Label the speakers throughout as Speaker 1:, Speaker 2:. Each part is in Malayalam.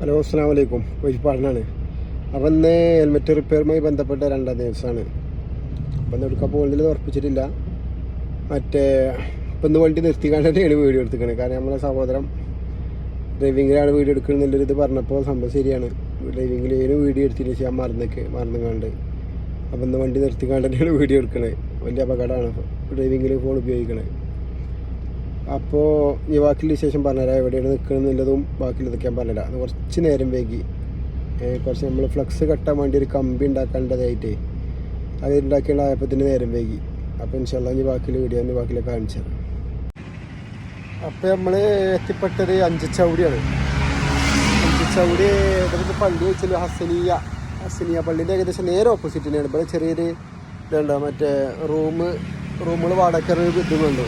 Speaker 1: ഹലോ അസ്സാം വലൈക്കും കോഴിപ്പാടിനാണ് അപ്പം ഇന്ന് ഹെൽമെറ്റ് റിപ്പയറുമായി ബന്ധപ്പെട്ട രണ്ടാം ദിവസമാണ്. അപ്പം എടുക്കാൻ പോകുന്നതിൽ ഉറപ്പിച്ചിട്ടില്ല. മറ്റേ ഇപ്പം ഇന്ന് വണ്ടി നിർത്തിക്കാണ്ട് തന്നെയാണ് വീഡിയോ എടുത്തിക്കണത് കാരണം നമ്മളെ സഹോദരം ഡ്രൈവിങ്ങിലാണ് വീഡിയോ എടുക്കണമെന്നുള്ളൊരു ഇത് പറഞ്ഞപ്പോൾ സംഭവം ശരിയാണ്. ഡ്രൈവിങ്ങിൽ ഏതിനും വീഡിയോ ചെയ്യാൻ മറന്നേക്ക് മറന്നുകാണ്ട് അപ്പം ഇന്ന് വണ്ടി നിർത്തിക്കാണ്ട് തന്നെയാണ് വീഡിയോ എടുക്കണത് വലിയ അപകടമാണ്. ഡ്രൈവിങ്ങിൽ ഫോൺ ഉപയോഗിക്കണത് അപ്പോൾ ഈ ബാക്കിയുള്ള ശേഷം പറഞ്ഞുതരാം എവിടെയാണ് നിൽക്കണമെന്നുള്ളതും ബാക്കി നിൽക്കാൻ പറഞ്ഞുതരാം അത് കുറച്ച് നേരം വൈകി. കുറച്ച് നമ്മൾ ഫ്ലക്സ് കെട്ടാൻ വേണ്ടി ഒരു കമ്പി ഉണ്ടാക്കേണ്ടതായിട്ടേ അത് ഉണ്ടാക്കേണ്ടതായപ്പോൾ നേരം വൈകി. അപ്പോൾ ഇൻഷാല്ല ഈ ബാക്കിയുള്ള വീഡിയോ ഇനി ബാക്കിയിലേക്ക് കാണിച്ചു തരാം. അപ്പോൾ നമ്മൾ എത്തിപ്പെട്ടത് അഞ്ചച്ചൗടിയാണ്. അഞ്ചച്ചൗടി ഇവിടുത്തെ പള്ളി വെച്ചാൽ ഹസനിയ ഹസനിയ പള്ളിന്റെ ഏകദേശം നേരെ ഓപ്പോസിറ്റ് തന്നെയാണ് ഇവിടെ ചെറിയൊരു ഇതുണ്ടോ മറ്റേ റൂം റൂമുകൾ വാടക ഇതുമുണ്ട്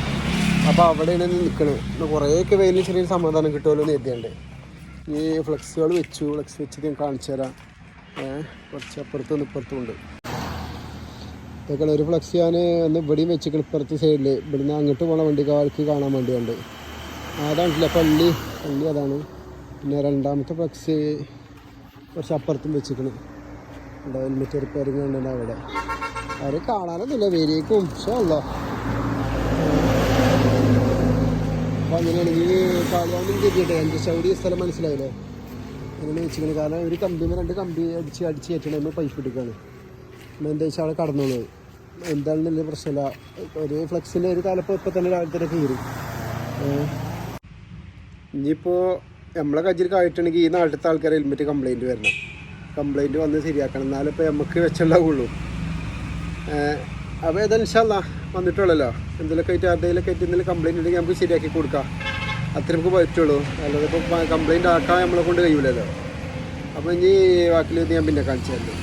Speaker 1: അപ്പോൾ അവിടെയാണ് നിൽക്കണത് കുറേയൊക്കെ വെയിലിന് ചെറിയൊരു സമാധാനം കിട്ടുമല്ലോ എന്ന് എഴുതിയുണ്ട് ഈ ഫ്ലെക്സുകൾ വെച്ചു. ഫ്ലെക്സ് വെച്ചിട്ട് ഞാൻ കാണിച്ചു തരാം. കുറച്ച് അപ്പുറത്തും ഇപ്പുറത്തും ഉണ്ട്. ഒരു ഫ്ലെക്സ് ഞാൻ ഒന്ന് ഇവിടെയും വെച്ചിട്ട് ഇപ്പുറത്തെ സൈഡിൽ ഇവിടുന്ന് അങ്ങോട്ട് പോണ വണ്ടി കാൽക്ക് കാണാൻ വേണ്ടിയുണ്ട്. അതാണല്ലോ പള്ളി. പള്ളി അതാണ്. പിന്നെ രണ്ടാമത്തെ ഫ്ലെക്സ് കുറച്ച് അപ്പുറത്തും വെച്ചിരിക്കണം. ഇവിടെ ഹെൽമെറ്റ് റിപ്പയറിങ് അവിടെ. അവർ കാണാനൊന്നുമില്ല. വേരിയേക്കും പക്ഷേ അല്ലോ അപ്പോൾ അങ്ങനെയാണെങ്കിൽ കാളിയാണ്ടും കരുതിയിട്ട് എന്റെ സൗദി സ്ഥലം മനസ്സിലായില്ലേ? അങ്ങനെ വെച്ചിരിക്കുന്നത് കാരണം ഒരു കമ്പിന്ന് രണ്ട് കമ്പി അടിച്ച് അടിച്ച് കയറ്റണ നമ്മൾ പൈപ്പ് എടുക്കുകയാണ് പിന്നെ എന്താ വെച്ചാൽ അവിടെ എന്താണെന്ന് വലിയ പ്രശ്നമില്ല. ഒരു ഫ്ലക്സിന്റെ ഒരു തലപ്പ് ഇപ്പം തന്നെ രാവിലെ തന്നെ കീറി. ഇനിയിപ്പോൾ നമ്മളെ കജ്ജിൽ കായിട്ടുണ്ടെങ്കിൽ ഈ നാട്ടിലത്തെ ആൾക്കാർ ഹെൽമെറ്റ് കംപ്ലൈന്റ് വരണം. കംപ്ലൈന്റ് വന്ന് ശരിയാക്കണം. എന്നാലിപ്പോൾ നമുക്ക് വെച്ചുണ്ടാവുള്ളൂ അപ്പോൾ ഏതായാലും ഇൻഷാല്ല വന്നിട്ടുള്ളല്ലോ. എന്തെങ്കിലുമൊക്കെ ആയിട്ട് ആരുടെയിലൊക്കെ ആയിട്ട് എന്തെങ്കിലും കംപ്ലയിന്റ് ഉണ്ടെങ്കിൽ നമുക്ക് ശരിയാക്കി കൊടുക്കാം. അത്ര നമുക്ക് പറ്റുള്ളൂ. അല്ലാതെ ഇപ്പോൾ കംപ്ലയിന്റ് ആക്കാൻ നമ്മളെ കൊണ്ട് കഴിയൂലല്ലോ. അപ്പോൾ ഇനി ബാക്കിൽ ഞാൻ പിന്നെ കാണിച്ചു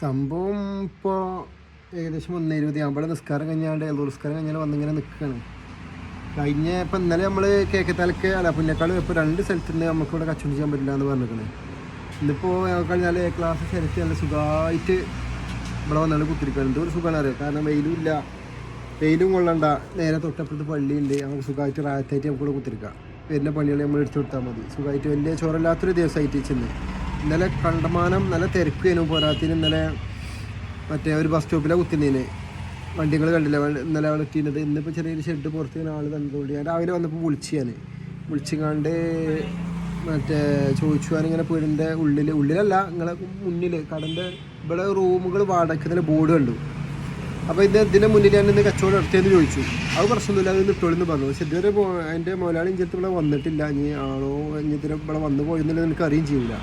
Speaker 1: സംഭവം ഇപ്പോൾ ഏകദേശം ഒന്ന് ഇരുപത് ആകുമ്പോൾ നിസ്കാരം കഴിഞ്ഞാണ്ട് ഏതോ നിസ്കാരം കഴിഞ്ഞാൽ വന്നിങ്ങനെ നിൽക്കുകയാണ് കഴിഞ്ഞ ഇപ്പം ഇന്നലെ നമ്മൾ കേക്കത്താലക്ക് അല്ല പുന്നക്കാട് ഇപ്പോൾ രണ്ട് സ്ഥലത്ത് നിന്ന് നമുക്ക് ഇവിടെ കച്ചവടം ചെയ്യാൻ പറ്റില്ല എന്ന് പറഞ്ഞിരിക്കുന്നത് ഇന്നിപ്പോൾ കഴിഞ്ഞാൽ ക്ലാസ് ശരിക്ക് നല്ല സുഖമായിട്ട് ഇവിടെ വന്നാണ് കുത്തിരിക്കണം ഒരു സുഖമാണ് അറിയാം? കാരണം വെയിലും ഇല്ല. വെയിലും കൊള്ളണ്ട. നേരെ തൊട്ടപ്പുറത്ത് പള്ളിയുണ്ട്. നമുക്ക് സുഖമായിട്ട് റായത്തായിട്ട് നമുക്ക് കുത്തിരിക്കാം. വരുന്ന പണികൾ നമ്മൾ എടുത്തു കൊടുത്താൽ മതി. സുഖമായിട്ട് വലിയ ചോറില്ലാത്തൊരു ദിവസമായിട്ട് ചെന്ന് ഇന്നലെ കണ്ടമാനം നല്ല തിരക്കേനു പോരാത്തിന് ഇന്നലെ മറ്റേ ഒരു ബസ് സ്റ്റോപ്പിലാണ് കുത്തുന്നതിന് വണ്ടികൾ കണ്ടില്ല. ഇന്നലെ അവിടെ എത്തിയിരുന്നത്. ഇന്നിപ്പോൾ ചെറിയൊരു ഷെഡ് പുറത്ത് ഇങ്ങനെ ആൾ തന്നതുകൊണ്ട് ഞാൻ രാവിലെ വന്നപ്പോൾ വിളിച്ചു ഞാൻ വിളിച്ചുകാണ്ട് മറ്റേ ചോദിച്ചു. ഞാനിങ്ങനെ വീടിന്റെ ഉള്ളിൽ ഉള്ളിലല്ല നിങ്ങളെ മുന്നിൽ കടന്റെ ഇവിടെ റൂമുകൾ വാടകയ്ക്ക് ബോർഡ് കണ്ടു. അപ്പോൾ ഇത് ഇതിന്റെ മുന്നിൽ ഞാൻ ഇന്ന് കച്ചവടം നടത്തിയെന്ന് ചോദിച്ചു. അത് പ്രശ്നമൊന്നുമില്ല അത് നിട്ടോളിന്ന് പറഞ്ഞു. പക്ഷെ ഇതുവരെ എന്റെ മുതലാളി ഇഞ്ചത്ത് ഇവിടെ വന്നിട്ടില്ല. ഇനി ആണോ ഇനി ഇതിന് ഇവിടെ വന്നു പോയെന്നുള്ളത് എനിക്ക് അറിയുകയും ചെയ്യില്ല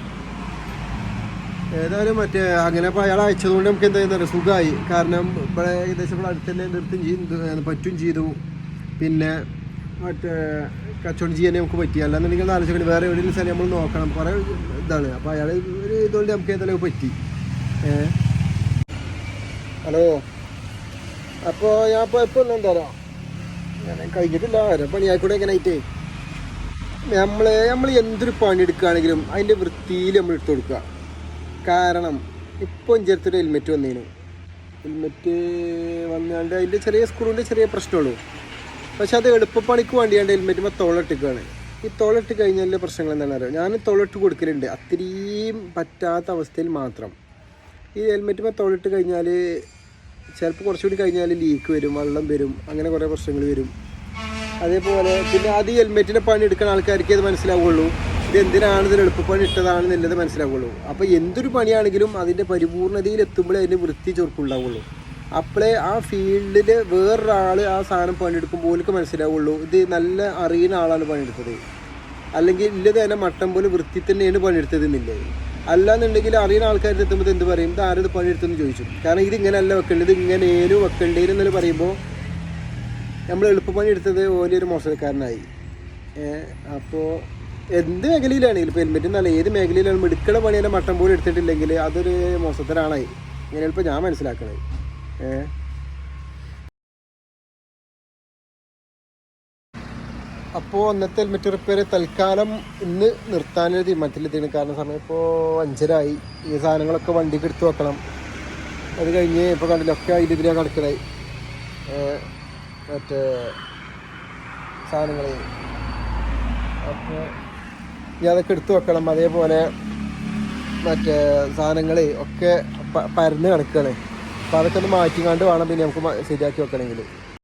Speaker 1: ഏതായാലും മറ്റേ അങ്ങനെ ഇപ്പോൾ അയാൾ അയച്ചതുകൊണ്ട് നമുക്ക് എന്താ ചെയ്യുന്നത് സുഖമായി. കാരണം ഇവിടെ ഏകദേശം ഇവിടെ അടുത്ത് തന്നെ നിർത്തും ചെയ്യും. പറ്റും ചെയ്തു. പിന്നെ മറ്റേ കച്ചവടം ചെയ്യാൻ നമുക്ക് പറ്റി അല്ലാന്നുണ്ടെങ്കിൽ ആലോചിക്കണം വേറെ എവിടെയെങ്കിലും സ്ഥലം നമ്മൾ നോക്കണം. കുറേ ഇതാണ്. അപ്പോൾ അയാൾ ഒരു ഇതുകൊണ്ട് നമുക്ക് ഏതായാലും പറ്റി. ഹലോ. അപ്പോൾ ഞാൻ ഇപ്പോൾ എപ്പോൾ ഒന്നും തരാം? ഞാൻ കഴിഞ്ഞിട്ടില്ല. ഓരോ പണിയായിക്കൂടെ എങ്ങനെ ആയിട്ടേ. നമ്മൾ നമ്മൾ എന്തൊരു പണി എടുക്കുകയാണെങ്കിലും അതിന്റെ വൃത്തിയിൽ നമ്മൾ എടുത്തു കൊടുക്കുക. കാരണം ഇപ്പോൾ ചേർത്തിട്ട് ഹെൽമെറ്റ് വന്നേനു. ഹെൽമെറ്റ് വന്നാണ്ട് അതിന്റെ ചെറിയ സ്ക്രൂവിന്റെ ചെറിയ പ്രശ്നമുള്ളൂ. പക്ഷെ അത് എളുപ്പപ്പണിക്ക് വേണ്ടിയാണ്ട് ഹെൽമെറ്റ് തോളിട്ടിക്കുകയാണ് ഈ തോളിട്ട് കഴിഞ്ഞാൽ പ്രശ്നങ്ങൾ എന്താണെന്ന് അറിയാം ഞാൻ തോളിട്ട് കൊടുക്കലുണ്ട്. അത്രയും പറ്റാത്ത അവസ്ഥയിൽ മാത്രം. ഈ ഹെൽമെറ്റ് മെത്തോളിട്ട് കഴിഞ്ഞാൽ ചിലപ്പോൾ കുറച്ചുകൂടി കഴിഞ്ഞാൽ ലീക്ക് വരും വെള്ളം വരും അങ്ങനെ കുറേ പ്രശ്നങ്ങൾ വരും. അതേപോലെ പിന്നെ അത് ഈ ഹെൽമെറ്റിന്റെ പണി എടുക്കുന്ന ആൾക്കാർക്ക് ഇത് മനസ്സിലാവുള്ളൂ. ഇത് എന്തിനാണ് ഇതിന് എളുപ്പപ്പണി ഇട്ടതാണെന്നുള്ളത് മനസ്സിലാവുള്ളൂ. അപ്പോൾ എന്തൊരു പണിയാണെങ്കിലും അതിന്റെ പരിപൂർണതയിൽ എത്തുമ്പോഴേ അതിന്റെ വൃത്തി ചൊറുക്കുണ്ടാവുള്ളൂ അപ്പോഴേ ആ ഫീൽഡിൽ വേറൊരാൾ ആ സാധനം പണിയെടുക്കുമ്പോൾ ഓർക്ക് മനസ്സിലാവുള്ളൂ ഇത് നല്ല അറിയുന്ന ആളാണ് പണിയെടുത്തത്. അല്ലെങ്കിൽ ഇല്ലത് തന്നെ മട്ടം പോലെ വൃത്തി തന്നെയാണ് പണിയെടുത്തത് എന്നില്ലേ? അല്ലാന്നുണ്ടെങ്കിൽ അറിയുന്ന ആൾക്കാരുടെ എത്തുമ്പോൾ എന്ത് പറയും? ഇത് ആരത് പണിയെടുത്തെന്ന് ചോദിച്ചു. കാരണം ഇത് ഇങ്ങനെയല്ല വെക്കേണ്ടത് ഇങ്ങനെയാണ് വെക്കേണ്ടതെന്ന് പറയുമ്പോൾ നമ്മൾ എളുപ്പപ്പണി എടുത്തത് ഓലൊരു മോശക്കാരനായി അപ്പോൾ എന്ത് മേഖലയിലാണെങ്കിലും ഇപ്പോൾ ഹെൽമെറ്റ് എന്നല്ല ഏത് മേഖലയിലാണ് എടുക്കണ പണി തന്നെ മട്ടം പോലും എടുത്തിട്ടില്ലെങ്കിൽ അതൊരു മോശത്തരാണായി ഇങ്ങനെ ഇപ്പോൾ ഞാൻ മനസ്സിലാക്കണേ ഏഹ് അപ്പോൾ അന്നത്തെ ഹെൽമെറ്റ് റിപ്പയർ തൽക്കാലം ഇന്ന് നിർത്താനൊരു തീരുമാനത്തിലെത്തിയാണ്. കാരണം സമയം ഇപ്പോൾ അഞ്ചരായി. ഈ സാധനങ്ങളൊക്കെ വണ്ടിക്ക് എടുത്ത് വെക്കണം. അത് കഴിഞ്ഞ് ഇപ്പോൾ കണ്ടില്ല ഒക്കെ അതിൽ ഇതിലാണ് കിടക്കണായി മറ്റേ സാധനങ്ങൾ അപ്പോൾ
Speaker 2: ഇനി അതൊക്കെ എടുത്തു വെക്കണം. അതേപോലെ മറ്റേ സാധനങ്ങൾ ഒക്കെ പരന്ന് കിടക്കുകയാണ് അപ്പോൾ അതൊക്കെ ഒന്ന് മാറ്റിക്കാണ്ട് വേണം പിന്നെ നമുക്ക് ശരിയാക്കി വെക്കണമെങ്കിൽ